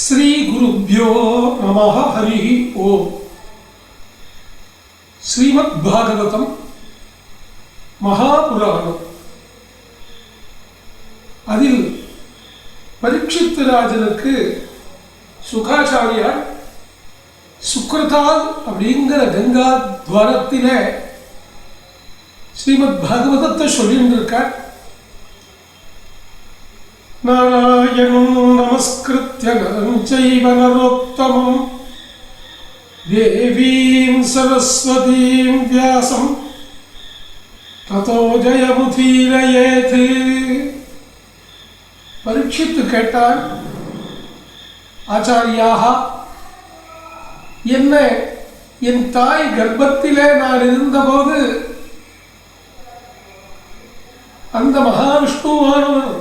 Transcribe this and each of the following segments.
ஸ்ரீ குருப்யோ நம ஹரி ஓம். ஸ்ரீமத் பாகவதம் மகாபுராணம். அதில் பரீட்சித்து ராஜனுக்கு சுகாச்சாரியார் சுக்ரதால் அப்படிங்கிற கங்கா துவாரத்தில ஸ்ரீமத் பாகவதத்தை சொல்லிட்டு இருக்கார் நாராயணம் நமஸ்கிருத்திய நஞ்சைவ நரோத்தமம். தேவீம் சரஸ்வதீம் வியாசம். ததோ ஜயமுதீரயேது. பரீட்சித்து கேட்டார் ஆச்சாரியாக என்ன என் தாய் கர்ப்பத்திலே நான் இருந்தபோது அந்த மகாவிஷ்ணுவானவர்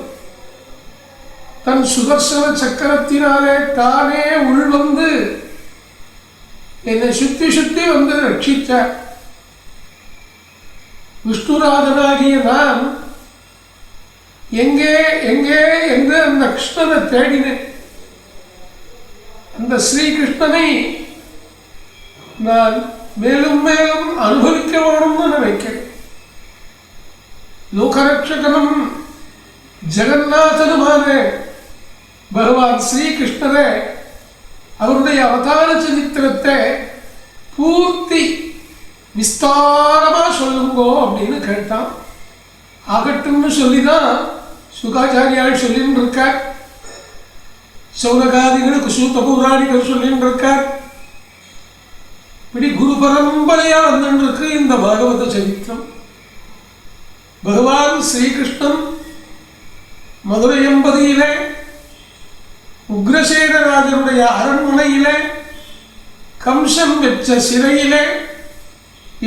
தன் சுதர்சன சக்கரத்தினாலே தானே உள்வந்து என்னை சுத்தி சுத்தி வந்து ரட்சித்தார். விஷ்ணுராதனாகிய நான் எங்கே எங்கே என்று அந்த கிருஷ்ணனை தேடினேன். அந்த ஸ்ரீகிருஷ்ணனை நான் மேலும் மேலும் அனுபவிக்க வேணும்னு நினைக்கிறேன். லோகரட்சகனும் ஜெகநாதனுமான பகவான் ஸ்ரீகிருஷ்ணரே அவருடைய அவதார சரித்திரத்தை பூர்த்தி விஸ்தாரமா சொல்லுங்கோ அப்படின்னு கேட்டான். ஆகட்டும்னு சொல்லிதான் சுகாச்சாரியால் சொல்லின்னு இருக்கார் சௌரகாதிகளுக்கு சூத்த பௌராணிகள் சொல்லின்னு இருக்கார் இப்படி குரு பரம்பரையா வந்துருக்கு இருக்கு இந்த பாகவத சரித்திரம். பகவான் ஸ்ரீகிருஷ்ணன் மதுரை எம்பதியிலே உக்ரசேனராஜருடைய அரண்மனையிலே கம்சம் பெற்ற சிறையிலே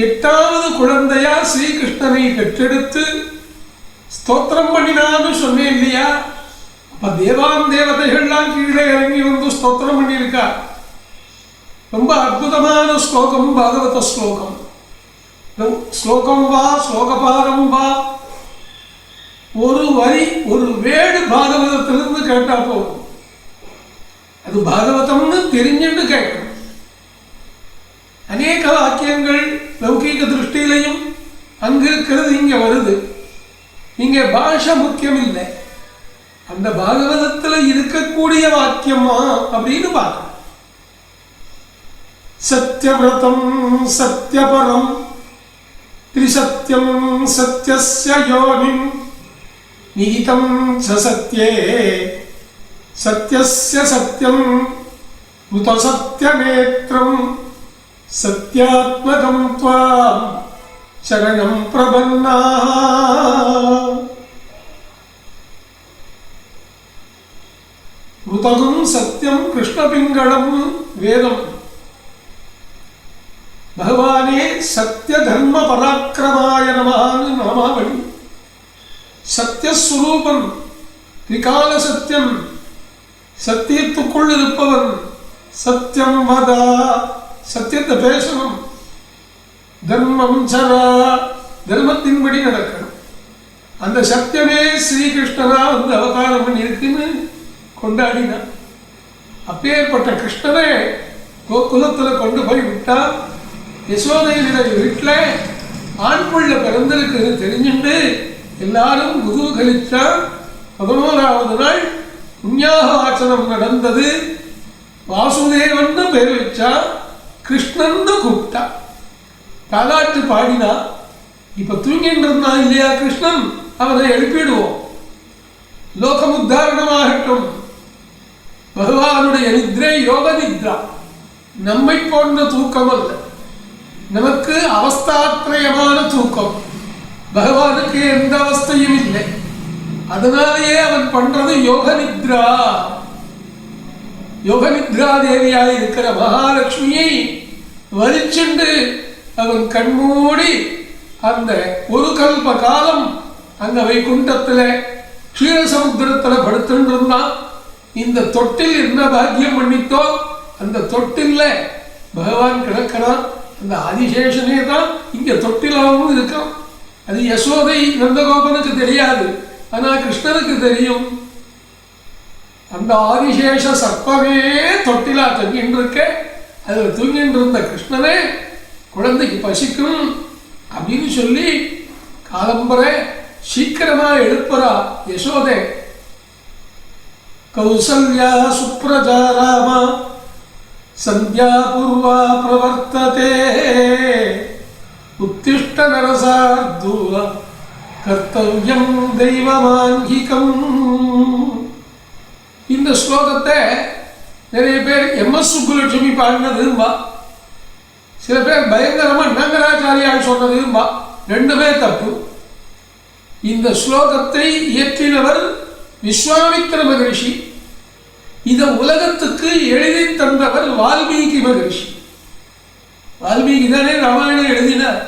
எட்டாவது குழந்தையா ஸ்ரீகிருஷ்ணனை பெற்றெடுத்து ஸ்தோத்திரம் பண்ணினான்னு சொன்னேன் இல்லையா? அப்ப தேவான் தேவதைகள்லாம் கீழே இறங்கி வந்து ஸ்தோத்திரம் பண்ணியிருக்கா? ரொம்ப அற்புதமான ஸ்லோகம் பாகவத ஸ்லோகம். ஸ்லோகம் வா ஸ்லோகபாரம் வா. ஒரு வரி ஒரு வேடு பாகவதத்திலிருந்து கேட்டா போதும். அது பாகவதம்னு தெரிஞ்சுட்டு கேட்கணும் அநேக வாக்கியங்கள் லௌகீக திருஷ்டியிலையும் அங்கு இருக்கிறது இங்கே வருது. இங்கே பாஷை முக்கியம் இல்லை அந்த பாகவதத்துல இருக்கக்கூடிய வாக்கியமா அப்படின்னு பார்க்கணும். சத்யவிரதம் சத்யபரம் திரிசத்தியம் சத்யஸ்ய யோனிம் நிகிதம் ச சத்யே सत्यस्य सत्यम् कृतसत्यनेत्रम् सत्यात्मकम् त्वाम् शरणम् प्रपन्नाः। मृतकम् सत्यम् कृष्णपिङ्गळम् वेदम् भगवाने सत्यधर्मपराक्रमाय नमः नामावली। सत्यस्वरूपम् त्रिकालसत्यम् சத்தியத்துக்குள் இருப்பவன் சத்தியம் வதா சத்தியத்தை பேசணும். தர்மம் சரா தர்மத்தின்படி நடக்கணும். அந்த சத்தியமே ஸ்ரீகிருஷ்ணனா வந்து அவதாரம் பண்ணியிருக்குன்னு கொண்டாடினான் அப்பேற்பட்ட கிருஷ்ணனை கோகுலத்தில் கொண்டு போய் விட்டா யசோதையினுடைய வீட்டில் ஆண் பிள்ளை பிறந்திருக்குன்னு தெரிஞ்சுண்டு எல்லாரும் குதூகலிச்சா பதினோராவது நாள் புண்ணியாக வாசனம் நடந்தது. வாசுதேவன் பேர் வச்சா கிருஷ்ணன் கூப்பிட்டா. தாலாட்டு பாடினா இப்ப தூங்கிட்டு இருந்தான் இல்லையா கிருஷ்ணன்? அவனை எழுப்பிடுவோம். லோகம் உத்தாரணமாகட்டும் பகவானுடைய நித்ரை யோக நித்ரா. நம்மை போன்ற தூக்கம் அல்ல. நமக்கு அவஸ்தாத்ரயமான தூக்கம். பகவானுக்கு எந்த அவஸ்தையும் இல்லை. அதனாலேயே அவன் பண்றது யோக நித்ரா யோக நித்ரா தேவியாக இருக்கிற மகாலட்சுமியை வலிச்சுண்டு அவன் கண்மூடி அந்த ஒரு கல்ப காலம் அங்க வைகுண்டத்துல க்ஷீரசமுத்திரத்துல படுத்துருந்தான் இருந்தான். இந்த தொட்டில் என்ன பாக்கியம் பண்ணித்தோ அந்த தொட்டில்ல பகவான் கிடக்கிறான். அந்த ஆதிசேஷனே தான் இங்க தொட்டிலாகவும் இருக்கான். அது யசோதை நந்தகோபனுக்கு தெரியாது. ஆனால் கிருஷ்ணனுக்கு தெரியும். அந்த ஆதிசேஷ சர்ப்பமே தொட்டிலா தங்கின்னு இருக்க அதில் தூங்கிட்டு இருந்த கிருஷ்ணனே குழந்தைக்கு பசிக்கும் அப்படின்னு சொல்லி காலம்பரை சீக்கிரமாக எழுப்புறா யசோதே. கௌசல்யா சுப்ரஜா ராமா சந்தியா பூர்வா பிரவர்த்ததே. உத்திஷ்ட நரசார்தூல கர்த்தவியம் தெய்வமாங்கிகம் இந்த ஸ்லோகத்தை நிறைய பேர் எம் எஸ் சுப்புலட்சுமி பாடினதும்பா சில பேர் பயங்கரமாக நங்கராச்சாரியால் சொன்னதும்பா ரெண்டுமே தப்பு. இந்த ஸ்லோகத்தை இயற்றினவர் விஸ்வாமித்திர மகரிஷி. இதை உலகத்துக்கு எழுதி தந்தவர் வால்மீகி மகரிஷி. வால்மீகி தானே ராமாயணம் எழுதினார்.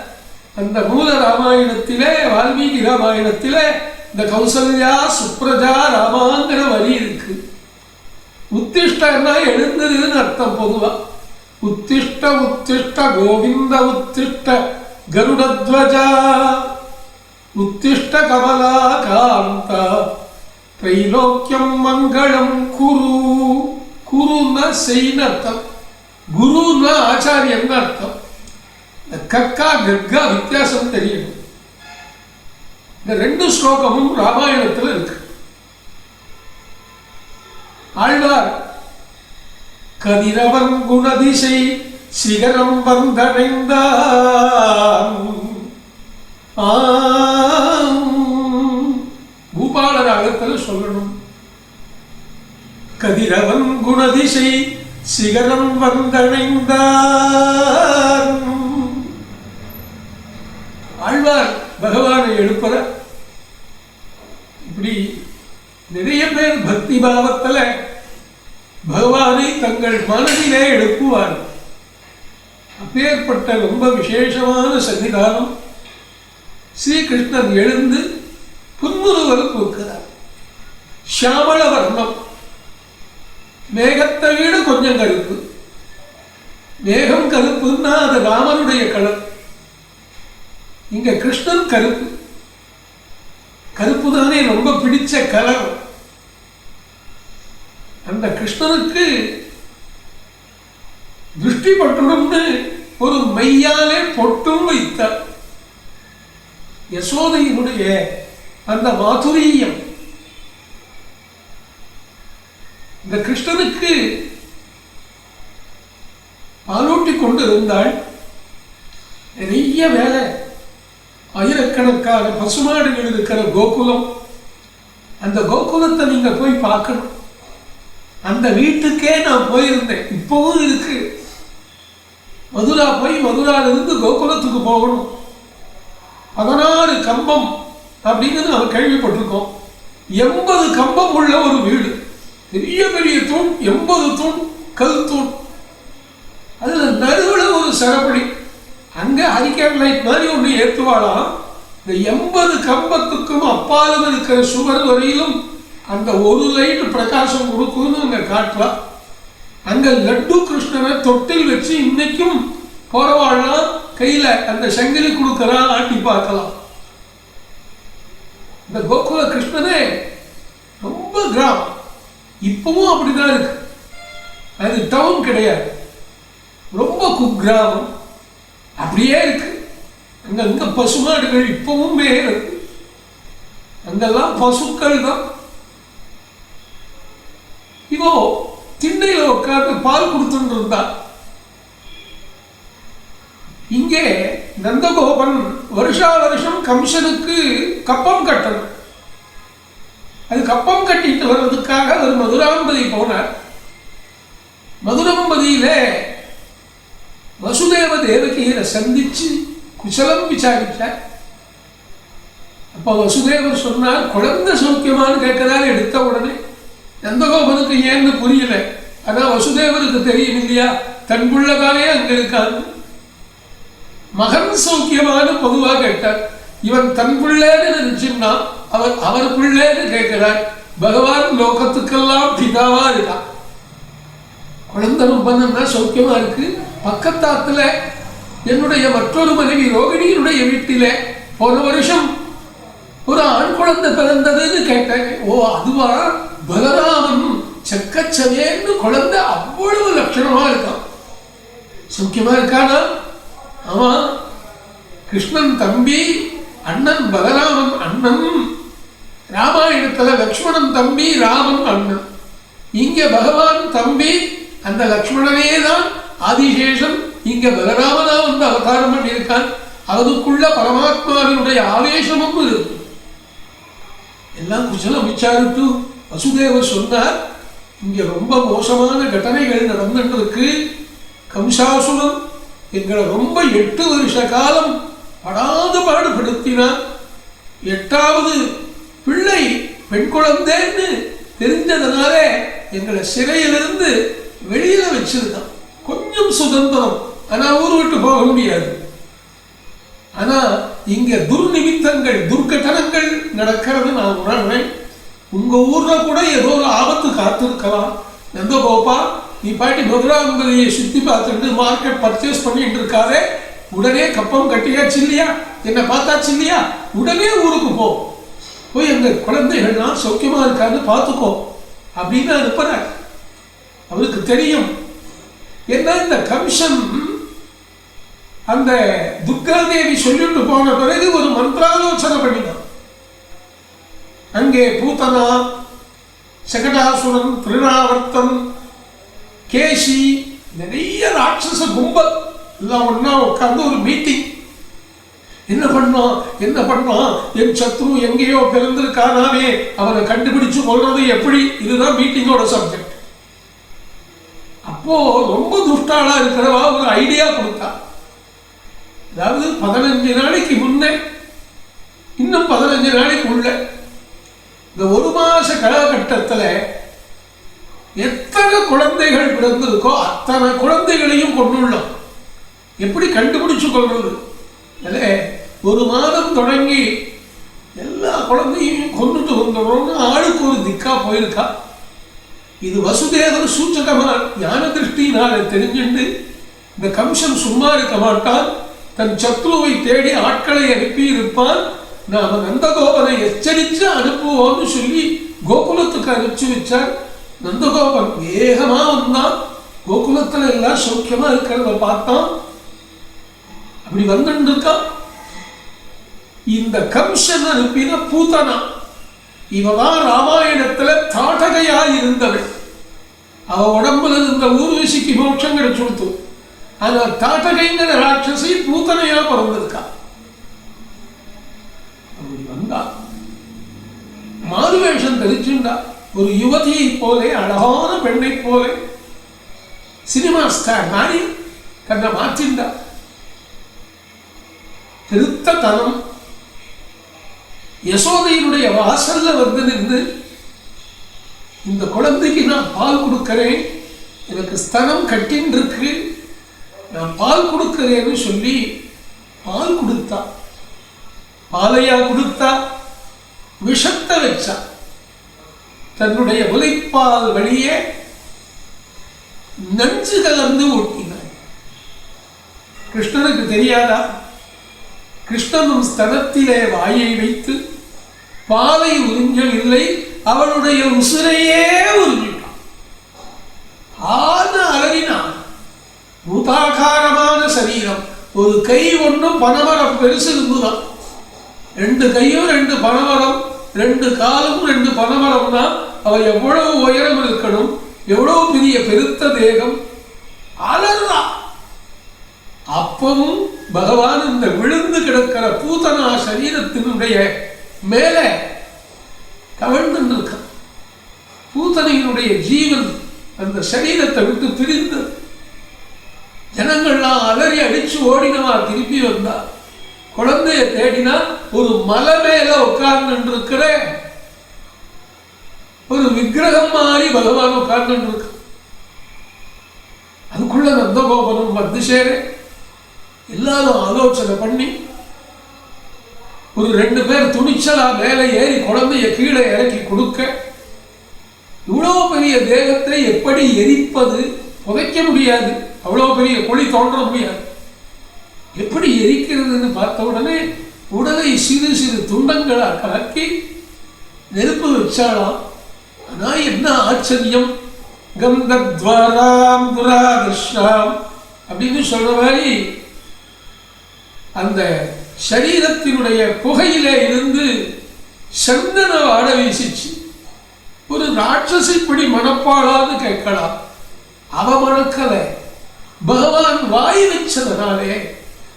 அந்த மூல ராமாயணத்திலே வால்மீகி ராமாயணத்திலே இந்த கௌசல்யா சுப்ரஜா ராமாங்கிற வரி இருக்கு. உத்திஷ்டன்னா எழுந்ததுன்னு அர்த்தம் பொதுவா. உத்திஷ்ட உத்திஷ்ட கோவிந்த உத்திஷ்ட கருடத்வஜா. உத்திஷ்ட கமலா காந்தா திரைலோக்கியம் மங்களம் குரு. குருன்னா செய்ன அர்த்தம். குருன்னா ஆச்சாரியன் அர்த்தம். கக்கா கக்கா வித்தியாசம் தெரியணும் இந்த ரெண்டு ஸ்லோகமும் ராமாயணத்தில் இருக்கு. ஆழ்வார் கதிரவன் குணதிசை சிகரம் வந்தடைந்தான். பூபால ராகத்தில் சொல்லணும். கதிரவன் குணதிசை சிகரம் வந்தடைந்தான். ஆழ்வார் பகவானை எழுப்புற இப்படி நிறைய பேர் பக்தி பாவத்தில் பகவானை தங்கள் மனதிலே எழுப்புவார் அப்பேற்பட்ட ரொம்ப விசேஷமான சன்னிதானம் ஸ்ரீகிருஷ்ணன் எழுந்து புன்முறுவல் கொடுக்கிறார் சியாமள வர்ணம். மேகத்தை வீடு கொஞ்சம் கருப்பு. மேகம் கருப்புன்னா அது ராமனுடைய கலர். இங்க கிருஷ்ணன் கருப்பு. கருப்பு தானே ரொம்ப பிடிச்ச கலர். அந்த கிருஷ்ணனுக்கு திருஷ்டி பட்டுடும்னு ஒரு மையாலே பொட்டும் வைத்தார். யசோதையினுடைய அந்த மாதுரியம். இந்த கிருஷ்ணனுக்கு பாலூட்டி கொண்டு இருந்தாள் நிறைய வேலை ஆயிரக்கணக்கான பசுமாடுகள் இருக்கிற கோகுலம். அந்த கோகுலத்தை நீங்க போய் பார்க்கணும். அந்த வீட்டுக்கே நான் போயிருந்தேன். இப்பவும் இருக்கு. மதுரா போய் மதுரால இருந்து கோகுலத்துக்கு போகணும். பதினாறு கம்பம் அப்படின்னு நம்ம கேள்விப்பட்டிருக்கோம். எண்பது கம்பம் உள்ள ஒரு வீடு. பெரிய பெரிய தூண் எண்பது தூண் கல் தூண். அதுல நடுவில் ஒரு சரப்படி. அங்கே ஹரிகேன் லைட் மாதிரி ஒன்று ஏற்றுவாளாம். இந்த எண்பது கம்பத்துக்கும் அப்பாலும் இருக்கிற சுவர் வரையிலும் அந்த ஒரு லைட் பிரகாசம் கொடுக்கும்னு அங்கே காட்டுறா. அங்கே லட்டு கிருஷ்ணனை தொட்டில் வச்சு இன்னைக்கும் போறவாள்லாம் கையில் அந்த சங்கிலி கொடுக்கறா ஆட்டி பார்க்கலாம். இந்த கோகுல கிருஷ்ணனே ரொம்ப கிராமம் இப்பவும் அப்படிதான் இருக்கு. அது டவுன் கிடையாது. ரொம்ப குக்கிராமம். அப்படியே இருக்கு. அங்க அங்க பசுமாடுகள் இப்பவும் இருக்கு. அங்கெல்லாம் பசுக்கள் தான். இவோ திண்ணையில உட்காந்து பால் கொடுத்துட்டு இருந்தா இங்கே நந்தகோபன் வருஷா வருஷம் கம்சனுக்கு கப்பம் கட்டணும். அது கப்பம் கட்டிட்டு வர்றதுக்காக ஒரு மதுராம்பதி போனார். மதுரம்பதியில வசுதேவ தேவகியை சந்திச்சு குசலம் விசாரித்தார் அப்ப வசுதேவர் சொன்னார் குழந்தை சௌக்கியமான்னு கேட்கறாரு எடுத்த உடனே நந்தகோபனுக்கு ஏன்னு புரியல. ஆனா வசுதேவருக்கு தெரியும் இல்லையா தன் புள்ளதானே அங்க இருக்காங்க மகன் சௌக்கியமானு பொதுவா கேட்டார். இவன் தன் பிள்ளைன்னு நினைச்சுன்னா அவர் அவர் பிள்ளைன்னு கேட்கிறார். பகவான் லோகத்துக்கெல்லாம் பிதாவா இருக்கான். குழந்தை ரொம்ப சௌக்கியமா இருக்கு? பக்கத்தாத்துல என்னுடைய மற்றொரு மனைவி ரோகிணியினுடைய வீட்டில போன வருஷம் ஒரு ஆண் குழந்தை பிறந்ததுன்னு கேட்டேன். ஓ அதுவா? பலராமன் செக்கச்சவேன்னு குழந்தை அவ்வளவு லட்சணமா இருக்கான். சௌக்கியமா இருக்கானா? ஆமா. கிருஷ்ணன் தம்பி அண்ணன் பலராமன் அண்ணன் ராமாயணத்துல லக்ஷ்மணன் தம்பி ராமன் அண்ணன். இங்க பகவான் தம்பி அந்த லக்ஷ்மணனே தான் ஆதிசேஷம் இங்க பலராமனா வந்து அவதாரம் பண்ணியிருக்கான் அதுக்குள்ள பரமாத்மாவினுடைய ஆவேசமும் இருக்கு. எல்லாம் குசலம் விசாரித்து வசுதேவர் சொன்னார் இங்க ரொம்ப மோசமான கட்டளைகள் நடந்துட்டு இருக்கு கம்சாசுரன் எங்களை ரொம்ப எட்டு வருஷ காலம் படாத பாடுபடுத்தினான் எட்டாவது பிள்ளை பெண் குழந்தைன்னு தெரிஞ்சதுனாலே எங்களை சிறையிலிருந்து வெளியில வச்சிருந்தான் கொஞ்சம் சுதந்திரம். ஆனா ஊர் விட்டு போக முடியாது. ஆனா இங்க துர்நிமித்தங்கள் துர்கட்டனங்கள் நடக்கிறது நான் உணர்றேன். உங்க ஊர்ல கூட ஏதோ ஒரு ஆபத்து காத்திருக்கலாம். நந்தகோபா நீ பாட்டி மதுராந்தரியை சுத்தி பார்த்துட்டு மார்க்கெட் பர்ச்சேஸ் பண்ணிட்டு இருக்காதே. உடனே கப்பம் கட்டியாச்சு இல்லையா? என்னை பார்த்தாச்சு இல்லையா? உடனே ஊருக்கு போ. போய் எங்கள் குழந்தைகள்லாம் சௌக்கியமா இருக்கான்னு பார்த்துக்கோ. அப்படின்னு அனுப்புறேன் அவருக்கு தெரியும். என்ன இந்த கமிஷன் அந்த துர்காதேவி சொல்லிட்டு போன பிறகு ஒரு மந்திராலோசனை பண்ணினான். அங்கே பூத்தனா சகடாசுரன் திருநாவர்த்தன் கேசி நிறைய ராட்சச கும்பல் எல்லாம் ஒன்றா உட்காந்து ஒரு மீட்டிங். என்ன பண்ணோம்? என்ன பண்ணோம்? என் சத்ரு எங்கேயோ பிறந்திருக்கானாவே அவனை கண்டுபிடிச்சு கொள்றது எப்படி? இதுதான் மீட்டிங்கோட சப்ஜெக்ட் அப்போ ரொம்ப துஷ்டாளா இருக்கிறவா ஒரு ஐடியா கொடுத்தா. அதாவது பதினஞ்சு நாளைக்கு முன்னே இன்னும் பதினஞ்சு நாளைக்கு உள்ள இந்த ஒரு மாச காலகட்டத்தில் எத்தனை குழந்தைகள் பிறந்திருக்கோ அத்தனை குழந்தைகளையும் கொண்டுள்ளோம். எப்படி கண்டுபிடிச்சு கொள்வது? இல்ல ஒரு மாதம் தொடங்கி எல்லா குழந்தையும் கொண்டுட்டு வந்துடுறோம்னு ஆளுக்கு ஒரு திக்கா போயிருக்கா? இது வசுதேவர் சூச்சகமா ஞான திருஷ்டினால தெரிஞ்சுண்டு இந்த கம்சன் சும்மா இருக்க மாட்டான் தன் சத்ருவை தேடி ஆட்களை அனுப்பி இருப்பான் நாம நந்தகோபனை எச்சரித்து அனுப்புவோம்னு சொல்லி கோகுலத்துக்கு அனுப்பிச்சு வச்சார் நந்தகோபன் வேகமா வந்தான் கோகுலத்துல எல்லாம் சௌக்கியமா இருக்கிறத பார்த்தான் அப்படி வந்துட்டு இருக்கான் இந்த கம்சன் அனுப்பின பூத்தனா இவதான் ராமாயணத்துல தாடகையா இருந்தவள் அவ உடம்புல இருந்த ஊர்வசிக்கு மோட்சம் கிடைச்சுடுத்து அந்த தாட்டகைங்கிற ராட்சசி பூத்தனையா பிறந்திருக்கா. அப்படி வந்தா மாறுவேஷம் தெரிச்சுண்டா ஒரு யுவதியை போலே அழகான பெண்ணை போலே சினிமா ஸ்டார் மாதிரி தன்னை மாற்றிண்டா. திருத்த தனம் யசோதையினுடைய வாசல்ல வந்து நின்று இந்த குழந்தைக்கு நான் பால் கொடுக்கிறேன் எனக்கு ஸ்தனம் கட்டின் இருக்கு நான் பால் கொடுக்கிறேன்னு சொல்லி பால் கொடுத்தா. பாலையா கொடுத்தா? விஷத்தை வச்சா. தன்னுடைய உழைப்பால் வழியே நஞ்சு கலந்து ஊட்டினார் கிருஷ்ணனுக்கு தெரியாதா? கிருஷ்ணனும் ஸ்தனத்திலே வாயை வைத்து பாலை உறிஞ்சவில்லை அவளுடைய உசுரையே உறிஞ்சிட்டான். ஆன அலறினான் பூதாகாரமான சரீரம். ஒரு கை ஒன்றும் பனமரம் பெருசு இருந்துதான். ரெண்டு கையும் ரெண்டு பனமரம் ரெண்டு காலும் ரெண்டு பனமரம் தான் அவ எவ்வளவு உயரம் இருக்கணும் எவ்வளவு பெரிய பெருத்த தேகம் அலறா அப்பவும் பகவான் இந்த விழுந்து கிடக்கிற பூதனா சரீரத்தினுடைய மேலே கவிழ்ந்து நிற்கும் பூத்தனையினுடைய ஜீவன் அந்த சரீரத்தை விட்டு பிரிந்து ஜனங்கள்லாம் அலறி அடிச்சு ஓடினவா திருப்பி வந்தா. குழந்தைய தேடினா ஒரு மலை மேல உட்கார்ந்து இருக்கிற ஒரு விக்கிரகம் மாதிரி பகவான் உட்கார்ந்து இருக்கு அதுக்குள்ள நந்தகோபனும் வந்து சேர. எல்லாரும் ஆலோசனை பண்ணி ஒரு ரெண்டு பேர் துணிச்சலா மேலே ஏறி குழந்தைய கீழே இறக்கி கொடுக்க இவ்வளோ பெரிய தேகத்தை எப்படி எரிப்பது? புதைக்க முடியாது. அவ்வளோ பெரிய குழி தோன்ற முடியாது. எப்படி எரிக்கிறதுன்னு பார்த்த உடனே உடலை சிறு சிறு துண்டங்களாக கலக்கி நெருப்பு வச்சாலாம் ஆனால் என்ன ஆச்சரியம்? கந்தத்வாராம் துராதர்ஷாம் அப்படின்னு சொல்ற மாதிரி அந்த சரீரத்தினுடைய புகையிலே இருந்து சந்தன வாட வீசிச்சு ஒரு ராட்சசி இப்படி மனப்பாளாது கேட்கலாம். அவ மறக்கல. பகவான் வாய் வச்சதுனாலே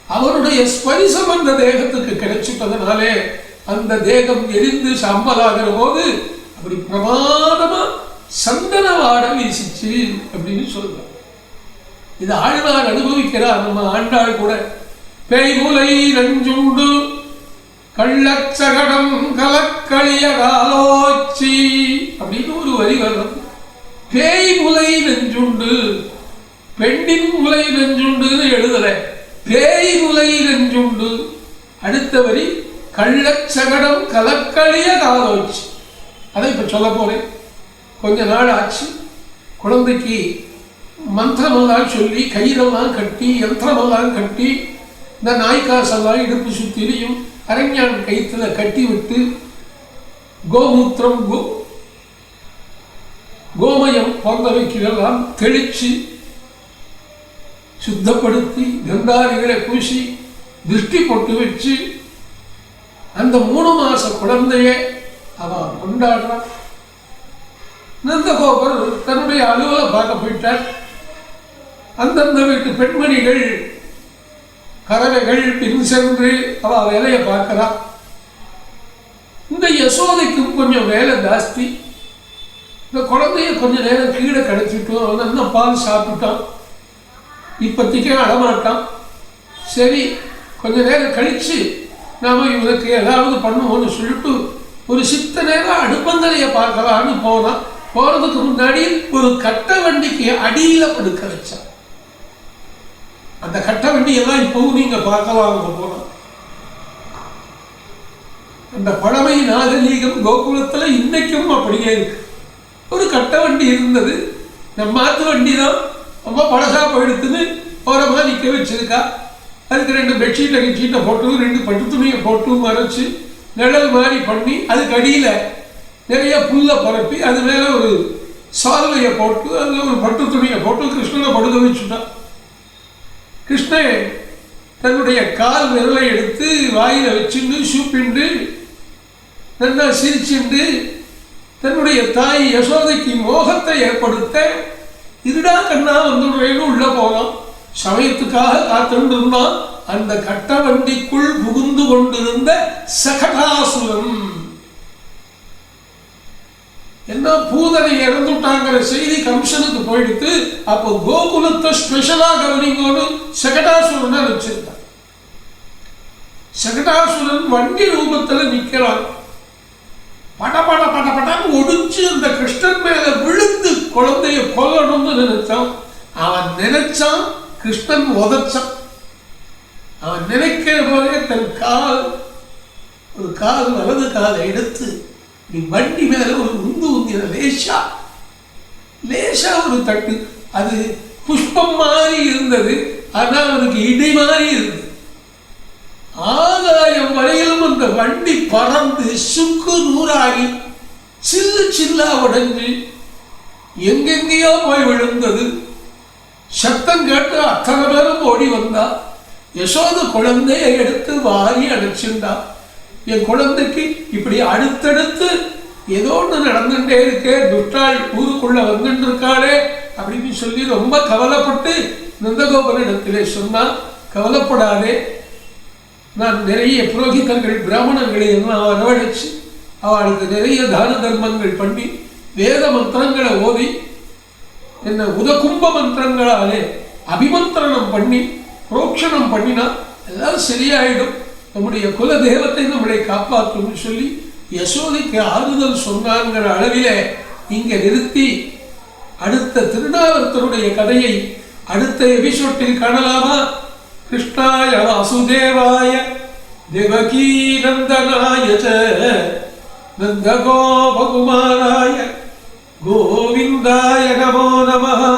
அவருடைய ஸ்பரிசம் அந்த தேகத்துக்கு கிடைச்சிட்டதுனாலே அந்த தேகம் எரிந்து சாம்பலாகிற போது அப்படி பிரமாதமா சந்தன வாட வீசிச்சு அப்படின்னு சொல்றார். இது ஆழ்வார் அனுபவிக்கிறார் நம்ம ஆண்டாள் கூட. பேய்முலை நஞ்சுண்டு கள்ளச்சகடம் கலக்களிய காலோச்சி. அப்படின்னு ஒரு வரி வரும். பேய் முலை நெஞ்சுண்டு பெண்டின் முலை நெஞ்சுண்டுன்னு எழுதல. பேய் முலை நெஞ்சுண்டு. அடுத்த வரி கள்ளச்சகடம் கலக்களிய காலோச்சி. அதை இப்ப சொல்ல போறேன். கொஞ்ச நாள் ஆச்சு. குழந்தைக்கு மந்திரமெல்லாம் சொல்லி கயிறெல்லாம் கட்டி யந்திரமெல்லாம் கட்டி இந்த நாய்க்காசெல்லாம் இடுப்பு சுத்திலையும் அரஞ்ஞான் கயிற்றில் கட்டி விட்டு கோமூத்திரம் கோ கோமயம் போன்றவைக்கெல்லாம் தெளிச்சு சுத்தப்படுத்தி கந்தாரிகளை பூசி திருஷ்டி போட்டு வச்சு அந்த மூணு மாச குழந்தைய அவன் கொண்டாடுறான். நந்தகோபர் தன்னுடைய அலுவலை பார்க்க போயிட்டார். அந்தந்த வீட்டு பெண்மணிகள் கறவைகள் பின் சென்று அவ வேலையை பார்க்கிறா. இந்த யசோதைக்கும் கொஞ்சம் வேலை ஜாஸ்தி. இந்த குழந்தைய கொஞ்ச நேரம் கீழே கிடைச்சிட்டு அவன் இன்னும் பால் சாப்பிட்டான்? இப்போத்திக்கே அடமாட்டான். சரி கொஞ்ச நேரம் கழித்து நாம் இவனுக்கு ஏதாவது பண்ணுவோம்னு சொல்லிட்டு ஒரு சித்த நேரம் அடுப்பந்தலையை பார்க்கலான்னு போனான் போகிறதுக்கு முன்னாடி ஒரு கட்ட வண்டிக்கு அடியில் படுக்க வச்சான். அந்த கட்ட வண்டி எல்லாம் இப்பவும் நீங்க பார்க்கலாம் அங்கே போனா அந்த பழமை நாகரீகம் கோகுலத்தில் இன்னைக்கும் அப்படியே இருக்கு. ஒரு கட்ட வண்டி இருந்தது. நம்ம மாத்து வண்டி தான் ரொம்ப பழசாக போயிடுத்துன்னு ஓரமா நிற்க வச்சிருக்கா. அதுக்கு ரெண்டு பெட்ஷீட்டை கிட்ஷீட்டை போட்டு ரெண்டு பட்டு துணியை போட்டு மறைச்சு நிழல் மாதிரி பண்ணி அதுக்கு அடியில் நிறைய புல்லை பரப்பி அது மேலே ஒரு சால்வையை போட்டு அதில் ஒரு பட்டு துணியை போட்டு கிருஷ்ணனை படுக்க வச்சுட்டான். கிருஷ்ணன் தன்னுடைய கால் விரலை எடுத்து வாயில் வச்சுண்டு சூப்பிண்டு நல்லா சிரிச்சுண்டு தன்னுடைய தாய் யசோதைக்கு மோகத்தை ஏற்படுத்த இருடா கண்ணா வந்துடுறேன்னு உள்ளே போனான். சமயத்துக்காக காத்துட்டு அந்த கட்ட வண்டிக்குள் புகுந்து கொண்டிருந்த சகடாசுரன். என்ன பூதனை இறந்துட்டாங்கிற செய்தி கமிஷனுக்கு போயிடுத்து அப்போ கோகுலத்தை ஸ்பெஷலா கவனிங்கோடு செகடாசுரனை வச்சிருந்தார் செகடாசுரன் வண்டி ரூபத்துல நிக்கிறான். பட பட பட படம் ஒடிச்சு அந்த கிருஷ்ணன் மேல விழுந்து குழந்தைய கொல்லணும்னு நினைச்சான். அவன் நினைச்சான் கிருஷ்ணன் உதச்சான். அவன் நினைக்கிற போதே தன் கால் ஒரு கால் வலது காலை எடுத்து வண்டி மேல ஒரு உந்து உந்தின லேசா லேசா ஒரு தட்டு. அது புஷ்பம் மாதிரி இருந்தது ஆனா அவனுக்கு இடை மாதிரி இருந்தது. ஆதாயம் வரையிலும் அந்த வண்டி பறந்து சுக்கு நூறாகி சில்லு சில்லா உடைஞ்சு எங்கெங்கேயோ போய் விழுந்தது. சத்தம் கேட்டு அத்தனை பேரும் ஓடி வந்தா. யசோத குழந்தையை எடுத்து வாரி அடைச்சிருந்தா என் குழந்தைக்கு இப்படி அடுத்தடுத்து ஏதோ ஒன்று நடந்துகிட்டே இருக்கே துட்டாள் ஊருக்குள்ள வந்துட்டு இருக்காளே அப்படின்னு சொல்லி ரொம்ப கவலைப்பட்டு நந்தகோபனிடத்திலே சொன்னான் கவலைப்படாதே. நான் நிறைய புரோகிதங்கள் பிராமணர்களை எல்லாம் வரவழைச்சு அவளுக்கு நிறைய தான தர்மங்கள் பண்ணி வேத மந்திரங்களை ஓதி என்ன உதகும்ப மந்திரங்களாலே அபிமந்திரணம் பண்ணி புரோக்ஷணம் பண்ணினா எல்லாம் சரியாயிடும். நம்முடைய குல தெய்வத்தை நம்மளை காப்பாற்றும்னு சொல்லி யசோதைக்கு ஆறுதல் சொன்னாங்கிற அளவிலே இங்கே நிறுத்தி அடுத்த திருநாவர்த்தருடைய கதையை அடுத்த எபிசோட்டில் காணலாமா? கிருஷ்ணாய வாசுதேவாய தேவகீ நந்தனாய நந்தகோபகுமாராய கோவிந்தாய நமோ நமஹா.